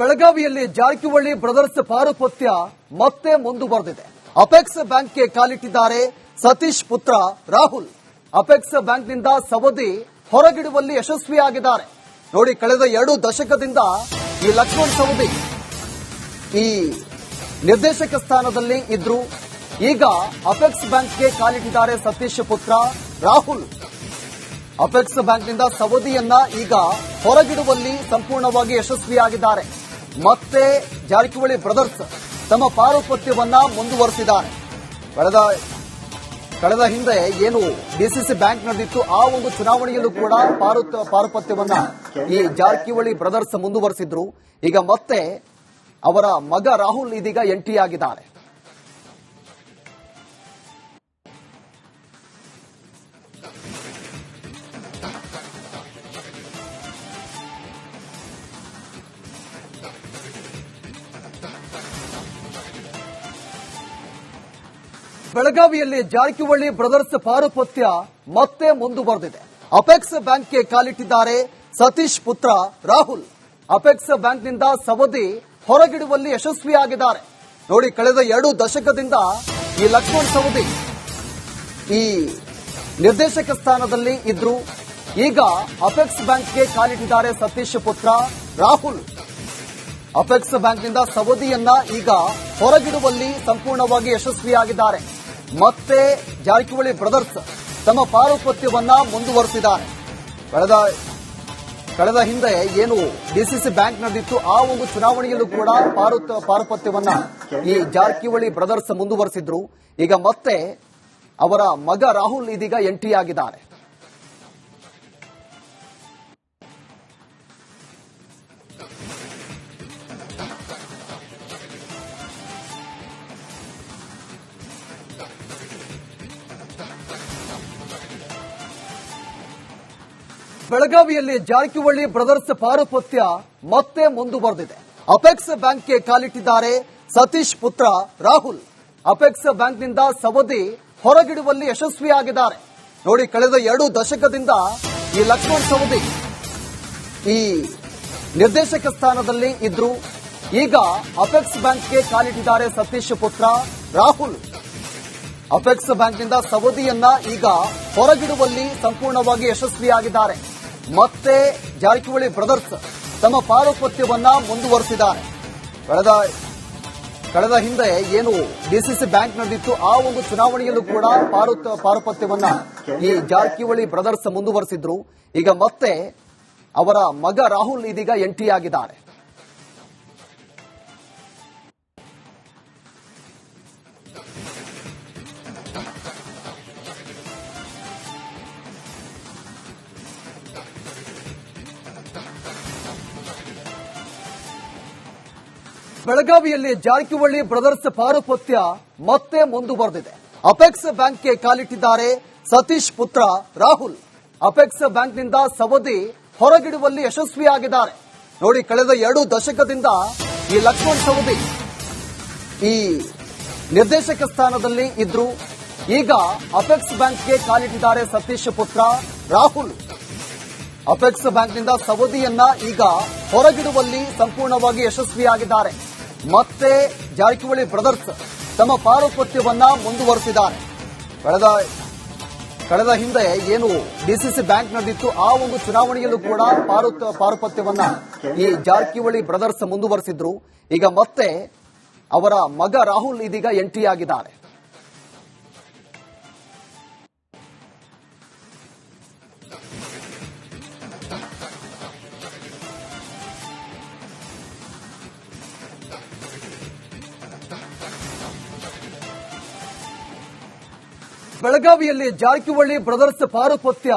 ಬೆಳಗಾವಿಯಲ್ಲಿ ಜಾರಕಿಹೊಳಿ ಬ್ರದರ್ಸ್ ಪಾರುಪತ್ಯ ಮತ್ತೆ ಮುಂದುವರೆದಿದೆ. ಅಪೆಕ್ಸ್ ಬ್ಯಾಂಕ್ಗೆ ಕಾಲಿಟ್ಟಿದ್ದಾರೆ ಸತೀಶ್ ಪುತ್ರ ರಾಹುಲ್. ಅಪೆಕ್ಸ್ ಬ್ಯಾಂಕ್ನಿಂದ ಸವದಿ ಹೊರಗಿಡುವಲ್ಲಿ ಯಶಸ್ವಿಯಾಗಿದ್ದಾರೆ. ನೋಡಿ, ಕಳೆದ ಎರಡು ದಶಕದಿಂದ ಈ ಲಕ್ಷ್ಮಣ್ ಸವದಿ ಈ ನಿರ್ದೇಶಕ ಸ್ಥಾನದಲ್ಲಿ ಇದ್ರು. ಈಗ ಅಪೆಕ್ಸ್ ಬ್ಯಾಂಕ್ಗೆ ಕಾಲಿಟ್ಟಿದ್ದಾರೆ ಸತೀಶ್ ಪುತ್ರ ರಾಹುಲ್. ಅಪೆಕ್ಸ್ ಬ್ಯಾಂಕ್ನಿಂದ ಸವದಿಯನ್ನ ಈಗ ಹೊರಗಿಡುವಲ್ಲಿ ಸಂಪೂರ್ಣವಾಗಿ ಯಶಸ್ವಿಯಾಗಿದ್ದಾರೆ. ಮತ್ತೆ ಜಾರಕಿಹೊಳಿ ಬ್ರದರ್ಸ್ ತಮ್ಮ ಪಾರುಪತ್ಯವನ್ನ ಮುಂದುವರೆಸಿದ್ದಾರೆ. ಕಳೆದ ಕಳೆದ ಹಿಂದೆ ಏನು ಡಿಸಿಸಿ ಬ್ಯಾಂಕ್ ನಡೆದಿತ್ತು ಆ ಒಂದು ಚುನಾವಣೆಯಲ್ಲೂ ಕೂಡ ಪಾರು, ಪಾರುಪತ್ಯವನ್ನ ಈ ಜಾರಕಿಹೊಳಿ ಬ್ರದರ್ಸ್ ಮುಂದುವರೆಸಿದ್ರು. ಈಗ ಮತ್ತೆ ಅವರ ಮಗ ರಾಹುಲ್ ಇದೀಗ ಎಂಟ್ರಿ ಆಗಿದ್ದಾರೆ. ಬೆಳಗಾವಿಯಲ್ಲಿ ಜಾರಕಿಹೊಳಿ ಬ್ರದರ್ಸ್ ಪಾರುಪತ್ಯ ಮತ್ತೆ ಮುಂದುವರೆದಿದೆ. ಅಪೆಕ್ಸ್ ಬ್ಯಾಂಕ್ಗೆ ಕಾಲಿಟ್ಟಿದ್ದಾರೆ ಸತೀಶ್ ಪುತ್ರ ರಾಹುಲ್. ಅಪೆಕ್ಸ್ ಬ್ಯಾಂಕ್ನಿಂದ ಸವದಿ ಹೊರಗಿಡುವಲ್ಲಿ ಯಶಸ್ವಿಯಾಗಿದ್ದಾರೆ. ನೋಡಿ, ಕಳೆದ ಎರಡು ದಶಕದಿಂದ ಈ ಲಕ್ಷ್ಮಣ್ ಸವದಿ ಈ ನಿರ್ದೇಶಕ ಸ್ಥಾನದಲ್ಲಿ ಇದ್ರು. ಈಗ ಅಪೆಕ್ಸ್ ಬ್ಯಾಂಕ್ಗೆ ಕಾಲಿಟ್ಟಿದ್ದಾರೆ ಸತೀಶ್ ಪುತ್ರ ರಾಹುಲ್. ಅಪೆಕ್ಸ್ ಬ್ಯಾಂಕ್ನಿಂದ ಸವದಿಯನ್ನ ಈಗ ಹೊರಗಿಡುವಲ್ಲಿ ಸಂಪೂರ್ಣವಾಗಿ ಯಶಸ್ವಿಯಾಗಿದ್ದಾರೆ. ಮತ್ತೆ ಜಾರಕಿಹೊಳಿ ಬ್ರದರ್ಸ್ ತಮ್ಮ ಪಾರುಪತ್ಯವನ್ನ ಮುಂದುವರೆಸಿದ್ದಾರೆ. ಕಳೆದ ಕಳೆದ ಹಿಂದೆ ಏನು ಡಿಸಿಸಿ ಬ್ಯಾಂಕ್ ನಡೆದಿತ್ತು, ಆ ಒಂದು ಚುನಾವಣೆಯಲ್ಲೂ ಕೂಡ ಪಾರುತ, ಪಾರುಪತ್ಯವನ್ನ ಈ ಜಾರಕಿಹೊಳಿ ಬ್ರದರ್ಸ್ ಮುಂದುವರೆಸಿದ್ರು. ಈಗ ಮತ್ತೆ ಅವರ ಮಗ ರಾಹುಲ್ ಇದೀಗ ಎಂಟ್ರಿ ಆಗಿದ್ದಾರೆ. ಬೆಳಗಾವಿಯಲ್ಲಿ ಜಾರಕಿಹೊಳಿ ಬ್ರದರ್ಸ್ ಪಾರುಪತ್ಯ ಮತ್ತೆ ಮುಂದುವರೆದಿದೆ. ಅಪೆಕ್ಸ್ ಬ್ಯಾಂಕ್ಗೆ ಕಾಲಿಟ್ಟಿದ್ದಾರೆ ಸತೀಶ್ ಪುತ್ರ ರಾಹುಲ್. ಅಪೆಕ್ಸ್ ಬ್ಯಾಂಕ್ನಿಂದ ಸವದಿ ಹೊರಗಿಡುವಲ್ಲಿ ಯಶಸ್ವಿಯಾಗಿದ್ದಾರೆ. ನೋಡಿ, ಕಳೆದ ಎರಡು ದಶಕದಿಂದ ಈ ಲಕ್ಷ್ಮಣ್ ಸವದಿ ಈ ನಿರ್ದೇಶಕ ಸ್ಥಾನದಲ್ಲಿ ಇದ್ರು. ಈಗ ಅಪೆಕ್ಸ್ ಬ್ಯಾಂಕ್ಗೆ ಕಾಲಿಟ್ಟಿದ್ದಾರೆ ಸತೀಶ್ ಪುತ್ರ ರಾಹುಲ್. ಅಪೆಕ್ಸ್ ಬ್ಯಾಂಕ್ನಿಂದ ಸವದಿಯನ್ನ ಈಗ ಹೊರಗಿಡುವಲ್ಲಿ ಸಂಪೂರ್ಣವಾಗಿ ಯಶಸ್ವಿಯಾಗಿದ್ದಾರೆ. ಮತ್ತೆ ಜಾರಕಿಹೊಳಿ ಬ್ರದರ್ಸ್ ತಮ್ಮ ಪಾರುಪತ್ಯವನ್ನ ಮುಂದುವರೆಸಿದ್ದಾರೆ. ಕಳೆದ ಕಳೆದ ಹಿಂದೆ ಏನು ಡಿಸಿಸಿ ಬ್ಯಾಂಕ್ ನಡೆದಿತ್ತು ಆ ಒಂದು ಚುನಾವಣೆಯಲ್ಲೂ ಕೂಡ ಪಾರು ಪಾರುಪತ್ಯವನ್ನ ಈ ಜಾರಕಿಹೊಳಿ ಬ್ರದರ್ಸ್ ಮುಂದುವರೆಸಿದ್ರು. ಈಗ ಮತ್ತೆ ಅವರ ಮಗ ರಾಹುಲ್ ಇದೀಗ ಎಂಟ್ರಿ ಆಗಿದ್ದಾರೆ. ಬೆಳಗಾವಿಯಲ್ಲಿ ಜಾರಕಿಹೊಳಿ ಬ್ರದರ್ಸ್ ಪಾರುಪತ್ಯ ಮತ್ತೆ ಮುಂದುವರೆದಿದೆ. ಅಪೆಕ್ಸ್ ಬ್ಯಾಂಕ್ಗೆ ಕಾಲಿಟ್ಟಿದ್ದಾರೆ ಸತೀಶ್ ಪುತ್ರ ರಾಹುಲ್. ಅಪೆಕ್ಸ್ ಬ್ಯಾಂಕ್ನಿಂದ ಸವದಿ ಹೊರಗಿಡುವಲ್ಲಿ ಯಶಸ್ವಿಯಾಗಿದ್ದಾರೆ. ನೋಡಿ, ಕಳೆದ ಎರಡು ದಶಕದಿಂದ ಈ ಲಕ್ಷ್ಮಣ್ ಸವದಿ ಈ ನಿರ್ದೇಶಕ ಸ್ಥಾನದಲ್ಲಿ ಇದ್ರು. ಈಗ ಅಪೆಕ್ಸ್ ಬ್ಯಾಂಕ್ಗೆ ಕಾಲಿಟ್ಟಿದ್ದಾರೆ ಸತೀಶ್ ಪುತ್ರ ರಾಹುಲ್. ಅಪೆಕ್ಸ್ ಬ್ಯಾಂಕ್ನಿಂದ ಸವದಿಯನ್ನ ಈಗ ಹೊರಗಿಡುವಲ್ಲಿ ಸಂಪೂರ್ಣವಾಗಿ ಯಶಸ್ವಿಯಾಗಿದ್ದಾರೆ. ಮತ್ತೆ ಜಾರಕಿಹೊಳಿ ಬ್ರದರ್ಸ್ ತಮ್ಮ ಪಾರುಪತ್ಯವನ್ನ ಮುಂದುವರೆಸಿದ್ದಾರೆ. ಕಳೆದ ಕಳೆದ ಹಿಂದೆ ಏನು ಡಿಸಿಸಿ ಬ್ಯಾಂಕ್ ನಡೆದಿತ್ತು ಆ ಒಂದು ಚುನಾವಣೆಯಲ್ಲೂ ಕೂಡ ಪಾರು ಪಾರುಪತ್ಯವನ್ನ ಈ ಜಾರಕಿಹೊಳಿ ಬ್ರದರ್ಸ್ ಮುಂದುವರೆಸಿದ್ರು. ಈಗ ಮತ್ತೆ ಅವರ ಮಗ ರಾಹುಲ್ ಇದೀಗ ಎಂಟ್ರಿ ಆಗಿದ್ದಾರೆ ಬೆಳಗಾವಿಯಲ್ಲಿ ಜಾರಕಿಹೊಳಿ ಬ್ರದರ್ಸ್ ಪಾರುಪತ್ಯ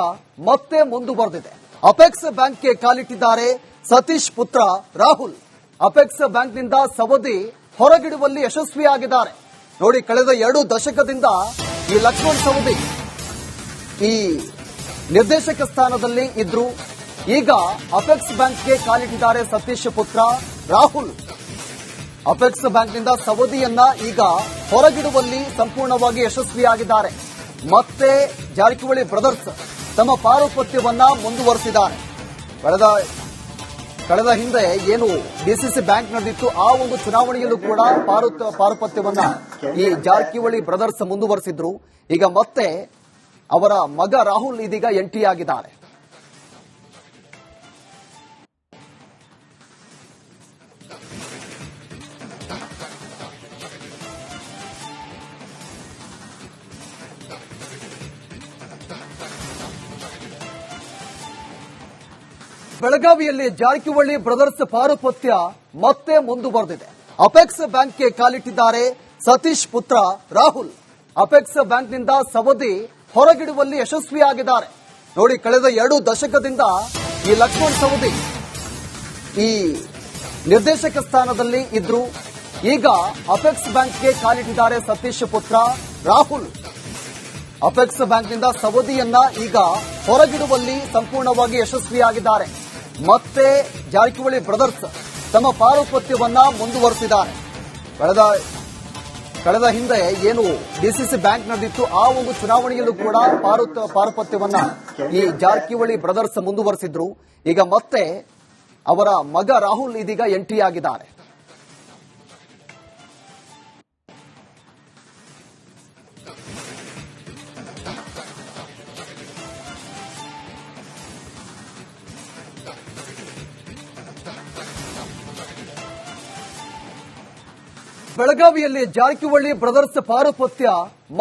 ಮತ್ತೆ ಮುಂದುವರೆದಿದೆ ಅಪೆಕ್ಸ್ ಬ್ಯಾಂಕ್ಗೆ ಕಾಲಿಟ್ಟಿದ್ದಾರೆ ಸತೀಶ್ ಪುತ್ರ ರಾಹುಲ್. ಅಪೆಕ್ಸ್ ಬ್ಯಾಂಕ್ನಿಂದ ಸವದಿ ಹೊರಗಿಡುವಲ್ಲಿ ಯಶಸ್ವಿಯಾಗಿದ್ದಾರೆ. ನೋಡಿ, ಕಳೆದ ಎರಡು ದಶಕದಿಂದ ಈ ಲಕ್ಷ್ಮಣ್ ಸವದಿ ಈ ನಿರ್ದೇಶಕ ಸ್ಥಾನದಲ್ಲಿ ಇದ್ರು. ಈಗ ಅಪೆಕ್ಸ್ ಬ್ಯಾಂಕ್ಗೆ ಕಾಲಿಟ್ಟಿದ್ದಾರೆ ಸತೀಶ್ ಪುತ್ರ ರಾಹುಲ್. ಅಪೆಕ್ಸ್ ಬ್ಯಾಂಕ್ನಿಂದ ಸವದಿಯನ್ನ ಈಗ ಹೊರಗಿಡುವಲ್ಲಿ ಸಂಪೂರ್ಣವಾಗಿ ಯಶಸ್ವಿಯಾಗಿದ್ದಾರೆ. ಮತ್ತೆ ಜಾರಕಿಹೊಳಿ ಬ್ರದರ್ಸ್ ತಮ್ಮ ಪಾರುಪತ್ಯವನ್ನ ಮುಂದುವರೆಸಿದ್ದಾರೆ. ಕಳೆದ ಕಳೆದ ಹಿಂದೆ ಏನು ಡಿಸಿಸಿ ಬ್ಯಾಂಕ್ ನಡೆದಿತ್ತು, ಆ ಒಂದು ಚುನಾವಣೆಯಲ್ಲೂ ಕೂಡ ಪಾರು- ಪಾರುಪತ್ಯವನ್ನ ಈ ಜಾರಕಿಹೊಳಿ ಬ್ರದರ್ಸ್ ಮುಂದುವರೆಸಿದ್ರು. ಈಗ ಮತ್ತೆ ಅವರ ಮಗ ರಾಹುಲ್ ಇದೀಗ ಎಂಟ್ರಿ ಆಗಿದ್ದಾರೆ. ಬೆಳಗಾವಿಯಲ್ಲಿ ಜಾರಕಿಹೊಳಿ ಬ್ರದರ್ಸ್ ಪಾರುಪತ್ಯ ಮತ್ತೆ ಮುಂದುವರೆದಿದೆ. ಅಪೆಕ್ಸ್ ಬ್ಯಾಂಕ್ಗೆ ಕಾಲಿಟ್ಟಿದ್ದಾರೆ ಸತೀಶ್ ಪುತ್ರ ರಾಹುಲ್. ಅಪೆಕ್ಸ್ ಬ್ಯಾಂಕ್ನಿಂದ ಸವದಿ ಹೊರಗಿಡುವಲ್ಲಿ ಯಶಸ್ವಿಯಾಗಿದ್ದಾರೆ. ನೋಡಿ, ಕಳೆದ ಎರಡು ದಶಕದಿಂದ ಈ ಲಕ್ಷ್ಮಣ್ ಸವದಿ ಈ ನಿರ್ದೇಶಕ ಸ್ಥಾನದಲ್ಲಿ ಇದ್ರು. ಈಗ ಅಪೆಕ್ಸ್ ಬ್ಯಾಂಕ್ಗೆ ಕಾಲಿಟ್ಟಿದ್ದಾರೆ ಸತೀಶ್ ಪುತ್ರ ರಾಹುಲ್. ಅಪೆಕ್ಸ್ ಬ್ಯಾಂಕ್ನಿಂದ ಸವದಿಯನ್ನ ಈಗ ಹೊರಗಿಡುವಲ್ಲಿ ಸಂಪೂರ್ಣವಾಗಿ ಯಶಸ್ವಿಯಾಗಿದ್ದಾರೆ. ಮತ್ತೆ ಜಾರಕಿಹೊಳಿ ಬ್ರದರ್ಸ್ ತಮ್ಮ ಪಾರುಪತ್ಯವನ್ನ ಮುಂದುವರೆಸಿದ್ದಾರೆ. ಕಳೆದ ಕಳೆದ ಹಿಂದೆ ಏನು ಡಿಸಿಸಿ ಬ್ಯಾಂಕ್ ನಡೆದಿತ್ತು ಆ ಒಂದು ಚುನಾವಣೆಯಲ್ಲೂ ಕೂಡ ಪಾರು ಪಾರುಪತ್ಯವನ್ನ ಈ ಜಾರಕಿಹೊಳಿ ಬ್ರದರ್ಸ್ ಮುಂದುವರೆಸಿದ್ರು. ಈಗ ಮತ್ತೆ ಅವರ ಮಗ ರಾಹುಲ್ ಇದೀಗ ಎಂಟ್ರಿ ಆಗಿದ್ದಾರೆ. ಬೆಳಗಾವಿಯಲ್ಲಿ ಜಾರಕಿಹೊಳಿ ಬ್ರದರ್ಸ್ ಪಾರುಪತ್ಯ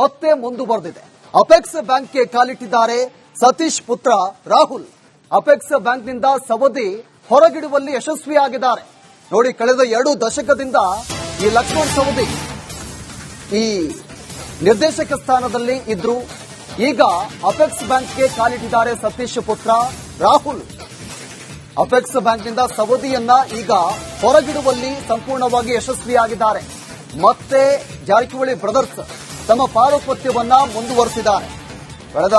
ಮತ್ತೆ ಮುಂದುವರೆದಿದೆ. ಅಪೆಕ್ಸ್ ಬ್ಯಾಂಕ್ಗೆ ಕಾಲಿಟ್ಟಿದ್ದಾರೆ ಸತೀಶ್ ಪುತ್ರ ರಾಹುಲ್. ಅಪೆಕ್ಸ್ ಬ್ಯಾಂಕ್ನಿಂದ ಸವದಿ ಹೊರಗಿಡುವಲ್ಲಿ ಯಶಸ್ವಿಯಾಗಿದ್ದಾರೆ. ನೋಡಿ, ಕಳೆದ ಎರಡು ದಶಕದಿಂದ ಈ ಲಕ್ಷ್ಮಣ್ ಸವದಿ ಈ ನಿರ್ದೇಶಕ ಸ್ಥಾನದಲ್ಲಿ ಇದ್ರು. ಈಗ ಅಪೆಕ್ಸ್ ಬ್ಯಾಂಕ್ಗೆ ಕಾಲಿಟ್ಟಿದ್ದಾರೆ ಸತೀಶ್ ಪುತ್ರ ರಾಹುಲ್. ಅಪೆಕ್ಸ್ ಬ್ಯಾಂಕ್ನಿಂದ ಸವದಿಯನ್ನ ಈಗ ಹೊರಗಿಡುವಲ್ಲಿ ಸಂಪೂರ್ಣವಾಗಿ ಯಶಸ್ವಿಯಾಗಿದ್ದಾರೆ. ಮತ್ತೆ ಜಾರಕಿಹೊಳಿ ಬ್ರದರ್ಸ್ ತಮ್ಮ ಪಾರುಪತ್ಯವನ್ನ ಮುಂದುವರೆಸಿದ್ದಾರೆ. ಕಳೆದ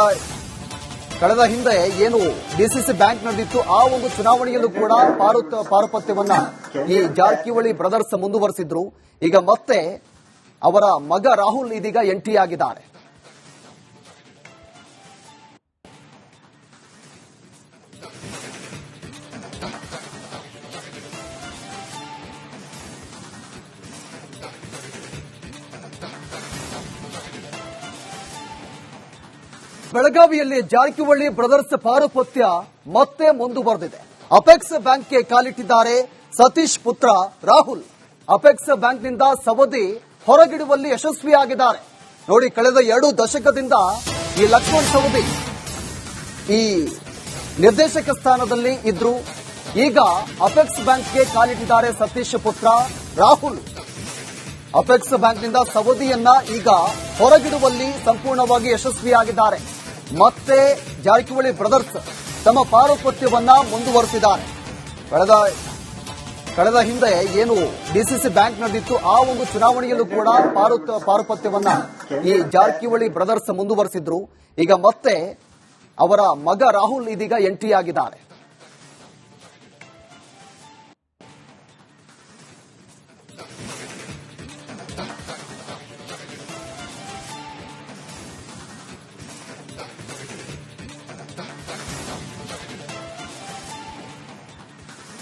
ಕಳೆದ ಹಿಂದೆ ಏನು ಡಿಸಿಸಿ ಬ್ಯಾಂಕ್ ನಡೆದಿತ್ತು, ಆ ಒಂದು ಚುನಾವಣೆಯಲ್ಲೂ ಕೂಡ ಪಾರು ಪಾರುಪತ್ಯವನ್ನ ಈ ಜಾರಕಿಹೊಳಿ ಬ್ರದರ್ಸ್ ಮುಂದುವರೆಸಿದ್ರು. ಈಗ ಮತ್ತೆ ಅವರ ಮಗ ರಾಹುಲ್ ಇದೀಗ ಎಂಟ್ರಿ ಆಗಿದ್ದಾರೆ. ಬೆಳಗಾವಿಯಲ್ಲಿ ಜಾರಕಿಹೊಳಿ ಬ್ರದರ್ಸ್ ಪಾರುಪತ್ಯ ಮತ್ತೆ ಮುಂದುವರೆದಿದೆ ಅಪೆಕ್ಸ್ ಬ್ಯಾಂಕ್ಗೆ ಕಾಲಿಟ್ಟಿದ್ದಾರೆ ಸತೀಶ್ ಪುತ್ರ ರಾಹುಲ್. ಅಪೆಕ್ಸ್ ಬ್ಯಾಂಕ್ನಿಂದ ಸವದಿ ಹೊರಗಿಡುವಲ್ಲಿ ಯಶಸ್ವಿಯಾಗಿದ್ದಾರೆ. ನೋಡಿ, ಕಳೆದ ಎರಡು ದಶಕದಿಂದ ಈ ಲಕ್ಷ್ಮಣ್ ಸವದಿ ಈ ನಿರ್ದೇಶಕ ಸ್ಥಾನದಲ್ಲಿ ಇದ್ರು. ಈಗ ಅಪೆಕ್ಸ್ ಬ್ಯಾಂಕ್ಗೆ ಕಾಲಿಟ್ಟಿದ್ದಾರೆ ಸತೀಶ್ ಪುತ್ರ ರಾಹುಲ್. ಅಪೆಕ್ಸ್ ಬ್ಯಾಂಕ್ನಿಂದ ಸವದಿಯನ್ನ ಈಗ ಹೊರಗಿಡುವಲ್ಲಿ ಸಂಪೂರ್ಣವಾಗಿ ಯಶಸ್ವಿಯಾಗಿದ್ದಾರೆ. ಮತ್ತೆ ಜಾರಕಿಹೊಳಿ ಬ್ರದರ್ಸ್ ತಮ್ಮ ಪಾರುಪತ್ಯವನ್ನ ಮುಂದುವರೆಸಿದ್ದಾರೆ. ಕಳೆದ ಕಳೆದ ಹಿಂದೆ ಏನು ಡಿಸಿಸಿ ಬ್ಯಾಂಕ್ ನಡೆದಿತ್ತು ಆ ಒಂದು ಚುನಾವಣೆಯಲ್ಲೂ ಕೂಡ ಪಾರು ಪಾರುಪತ್ಯವನ್ನ ಈ ಜಾರಕಿಹೊಳಿ ಬ್ರದರ್ಸ್ ಮುಂದುವರೆಸಿದ್ರು. ಈಗ ಮತ್ತೆ ಅವರ ಮಗ ರಾಹುಲ್ ಇದೀಗ ಎಂಟ್ರಿ ಆಗಿದ್ದಾರೆ.